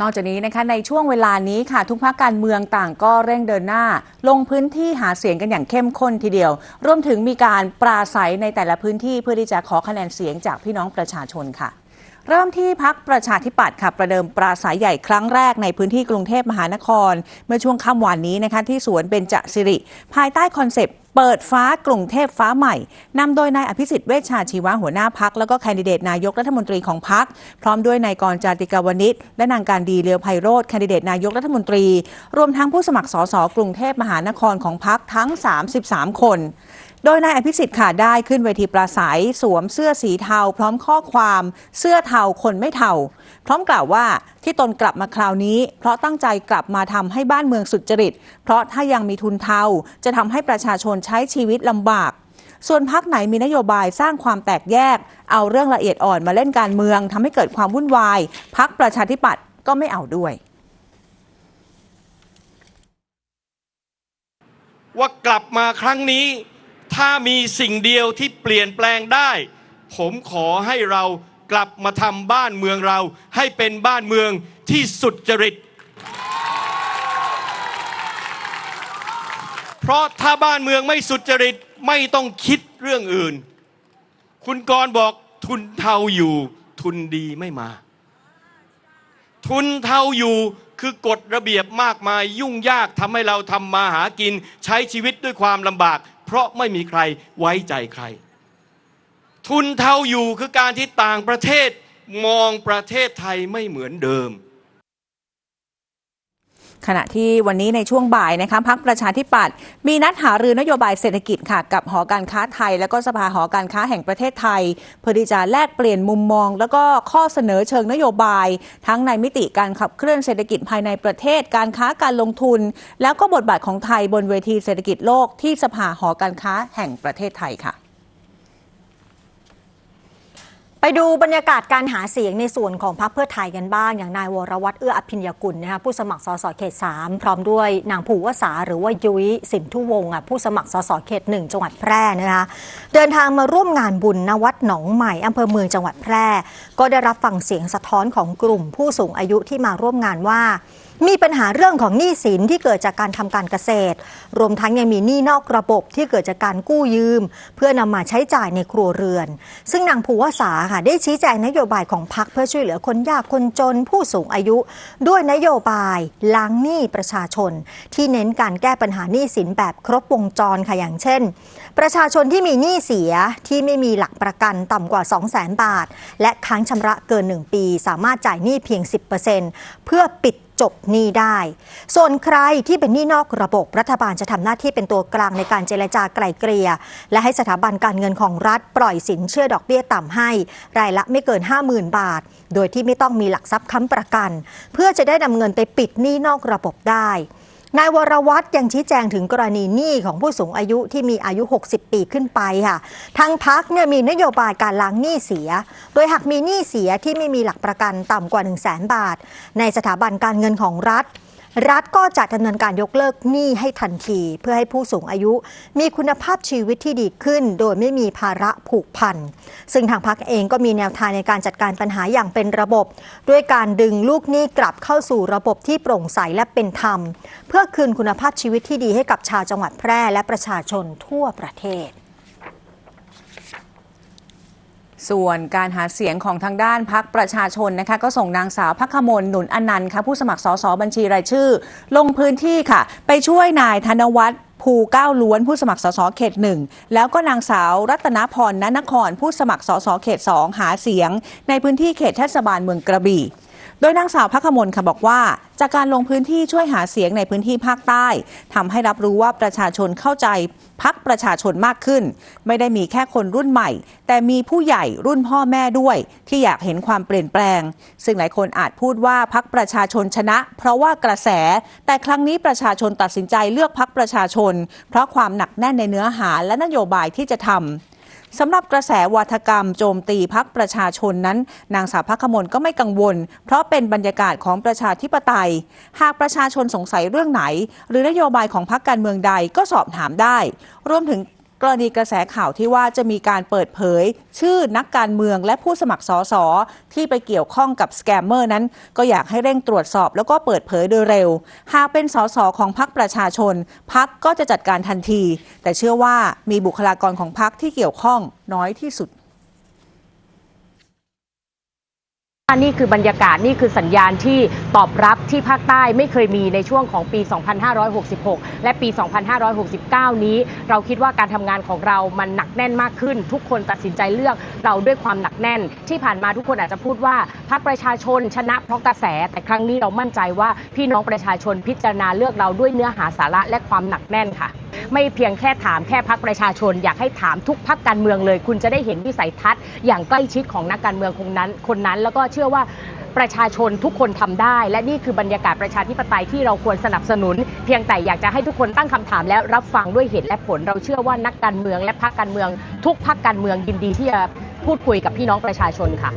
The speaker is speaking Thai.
นอกจากนี้นะคะในช่วงเวลานี้ค่ะ ทุกภาคการเมืองต่างก็เร่งเดินหน้า ลงพื้นที่หาเสียงกันอย่างเข้มข้นทีเดียว รวมถึงมีการปราศัยในแต่ละพื้นที่เพื่อที่จะขอคะแนนเสียงจากพี่น้องประชาชนค่ะ เริ่มที่พักประชาธิปัตย์ค่ะ ประเดิมปราศัยใหญ่ครั้งแรกในพื้นที่กรุงเทพมหานคร เมื่อช่วงค่ำวานนี้นะคะที่สวนเบญจสิริ ภายใต้คอนเซปต์ เปิดฟ้ากรุงเทพฟ้าใหม่นำโดยนายอภิสิทธิ์เวชชาชีวะหัวหน้าพักแล้วก็แคนดิเดตนายกรัฐมนตรีของพักพร้อมด้วยนายกรจาติกาวนิชและนางการดีเลียวไพโรธแคนดิเดตนายกรัฐมนตรี รวมทั้งผู้สมัครสสกรุงเทพมหานครของพักทั้ง 33 คน ดยนายอภิสิทธิ์ค่ะได้ขึ้นเวทีปราศัยสวมเสื้อสีเทา พร้อมข้อความเสื้อเทาคนไม่เทา พร้อมกล่าวว่าที่ตนกลับมาคราวนี้ เพราะตั้งใจกลับมาทำให้บ้านเมืองสุจริต เพราะถ้ายังมีทุนเทา จะทำให้ประชาชนใช้ชีวิตลำบากส่วนพักไหนมีนโยบายสร้างความแตกแยก เอาเรื่องละเอียดอ่อนมาเล่นการเมืองทำให้เกิดความวุ่นวาย พักประชาธิปัตย์ก็ไม่เอาด้วย ว่ากลับมาครั้งนี้ ถ้ามีสิ่งเดียวที่เปลี่ยนแปลงได้ ผมขอให้เรากลับมาทำบ้านเมืองเรา ให้เป็นบ้านเมืองที่สุดจริต เพราะถ้าบ้านเมืองไม่สุจริตไม่ต้องคิดเรื่องอื่น คุณกรณ์บอกทุนเทาอยู่ ทุนดีไม่มา ทุนเทาอยู่คือกฎระเบียบมากมายยุ่งยากทำให้เราทำมาหากิน ใช้ชีวิตด้วยความลำบาก เพราะไม่มีใครไว้ใจใคร ทุนเทาอยู่คือการที่ต่างประเทศมองประเทศไทยไม่เหมือนเดิม ขณะที่วันนี้ในช่วงบ่ายนะคะพักประชาธิปัตย์มีนัดหารือนโยบายเศรษฐกิจค่ะกับหอการค้าไทย และก็สภาหอการค้าแห่งประเทศไทย เพื่อที่จะแลกเปลี่ยนมุมมอง แล้วก็ข้อเสนอเชิงนโยบาย ทั้งในมิติการขับเคลื่อนเศรษฐกิจภายในประเทศ การค้าการลงทุน แล้วก็บทบาทของไทยบนเวทีเศรษฐกิจโลกที่สภาหอการค้าแห่งประเทศไทยค่ะ ไปดูบรรยากาศการหาเสียงในส่วนของพรรคเพื่อไทยกันบ้าง อย่างนายวรวัตรเอื้ออภิญญกุลนะคะผู้สมัครสสเขต 3 พร้อมด้วยนางผูวสาหรือว่ายุ้ยสินทุวงศ์อะผู้สมัครสสเขต 1 จังหวัดแพร่นะคะเดินทางมาร่วมงานบุญณวัดหนองใหม่อำเภอเมืองจังหวัดแพร่ ก็ได้รับฟังเสียงสะท้อนของกลุ่มผู้สูงอายุที่มาร่วมงานว่า มีปัญหาเรื่องของหนี้สินที่เกิดจากการทำการเกษตร รวมทั้งยังมีหนี้นอกระบบที่เกิดจากการกู้ยืม เพื่อนำมาใช้จ่ายในครัวเรือน ซึ่งนางภูวสาค่ะได้ชี้แจงนโยบายของพรรคเพื่อช่วยเหลือคนยากคนจนผู้สูงอายุ ด้วยนโยบายล้างหนี้ประชาชน ที่เน้นการแก้ปัญหาหนี้สินแบบครบวงจรค่ะอย่างเช่น ประชาชนที่มีหนี้เสียที่ไม่มีหลักประกันต่ำกว่า 2 0 0 0 0 0 บาท และค้างชำระเกิน 1 ปี สามารถจ่ายหนี้เพียง 10%เพื่อปิด จบหนี้ได้ ส่วนใครที่เป็นหนี้นอกระบบรัฐบาลจะทำหน้าที่เป็นตัวกลางในการเจรจาไกล่เกลี่ยและให้สถาบันการเงินของรัฐปล่อยสินเชื่อดอกเบี้ยต่ำให้ รายละไม่เกิน 50,000 บาท โดยที่ไม่ต้องมีหลักทรัพย์ค้ำประกัน เพื่อจะได้นำเงินไปปิดหนี้นอกระบบได้ นายวรวัตรยังชี้แจงถึงกรณีหนี้ของผู้สูงอายุที่มีอายุ 60 ปีขึ้นไปค่ะ ทางพักเนี่ยมีนโยบายการล้างหนี้เสีย โดยหากมีหนี้เสียที่ไม่มีหลักประกันต่ำกว่า 1 0 0 0 0แบาท ในสถาบันการเงินของรัฐ รัฐก็จะดำเนินการยกเลิกหนี้ให้ทันที เพื่อให้ผู้สูงอายุ มีคุณภาพชีวิตที่ดีขึ้น โดยไม่มีภาระผูกพัน ซึ่งทางพักเองก็มีแนวทางในการจัดการปัญหาอย่างเป็นระบบ ด้วยการดึงลูกหนี้กลับเข้าสู่ระบบที่โปร่งใสและเป็นธรรม เพื่อคืนคุณภาพชีวิตที่ดีให้กับชาวจังหวัดแพร่และประชาชนทั่วประเทศ ส่วนการหาเสียงของทางด้านพักประชาชนนะคะก็ส่งนางสาวพักขมลหนุนอนันต์ค่ะผู้สมัครสสบัญชีรายชื่อ ลงพื้นที่ค่ะ ไปช่วยนายธนวัฒน์ภูก้าวล้วนผู้สมัครสสเขตหนึ่งแล้วก็นางสาวรัตนพรนนคร ผู้สมัครสสเขตสองหาเสียง ในพื้นที่เขตเทศบาลเมืองกระบี่ โดยนางสาวพักขมลค่ะบอกว่า จากการลงพื้นที่ช่วยหาเสียงในพื้นที่ภาคใต้ทำให้รับรู้ว่าประชาชนเข้าใจพักประชาชนมากขึ้น ไม่ได้มีแค่คนรุ่นใหม่ แต่มีผู้ใหญ่รุ่นพ่อแม่ด้วย ที่อยากเห็นความเปลี่ยนแปลง ซึ่งหลายคนอาจพูดว่าพักประชาชนชนะ เพราะว่ากระแส แต่ครั้งนี้ประชาชนตัดสินใจเลือกพักประชาชน เพราะความหนักแน่นในเนื้อหาและนโยบายที่จะทำ สำหรับกระแสวาทกรรมโจมตีพักประชาชนนั้น นางสาวพักขมลก็ไม่กังวล เพราะเป็นบรรยากาศของประชาธิปไตย หากประชาชนสงสัยเรื่องไหน หรือนโยบายของพักการเมืองใดก็สอบถามได้ รวมถึง กรณีกระแสข่าวที่ว่าจะมีการเปิดเผย ชื่อนักการเมืองและผู้สมัครสสที่ไปเกี่ยวข้องกับสแกมเมอร์นั้น ก็อยากให้เร่งตรวจสอบแล้วก็เปิดเผยโดยเร็ว หากเป็นสสของพรรคประชาชนพรรคก็จะจัดการทันที แต่เชื่อว่ามีบุคลากรของพรรคที่เกี่ยวข้องน้อยที่สุด นี่คือบรรยากาศนี่คือสัญญาณที่ตอบรับที่ภาคใต้ไม่เคยมีในช่วงของปี 2566 และปี 2569 นี้ เราคิดว่าการทำงานของเรามันหนักแน่นมากขึ้น ทุกคนตัดสินใจเลือกเราด้วยความหนักแน่น ที่ผ่านมาทุกคนอาจจะพูดว่าพรรคประชาชนชนะเพราะกระแส แต่ครั้งนี้เรามั่นใจว่าพี่น้องประชาชนพิจารณาเลือกเราด้วยเนื้อหาสาระและความหนักแน่นค่ะ ไม่เพียงแค่ถามแค่พักประชาชน อยากให้ถามทุกพักการเมืองเลย คุณจะได้เห็นวิสัยทัศน์ อย่างใกล้ชิดของนักการเมืองคนนั้นคนนั้น แล้วก็เชื่อว่าประชาชนทุกคนทำได้ และนี่คือบรรยากาศประชาธิปไตยที่เราควรสนับสนุน เพียงแต่อยากจะให้ทุกคนตั้งคำถามและรับฟังด้วยเหตุและผล เราเชื่อว่านักการเมืองและพักการเมือง ทุกพักการเมืองยินดีที่จะพูดคุยกับพี่น้องประชาชนค่ะ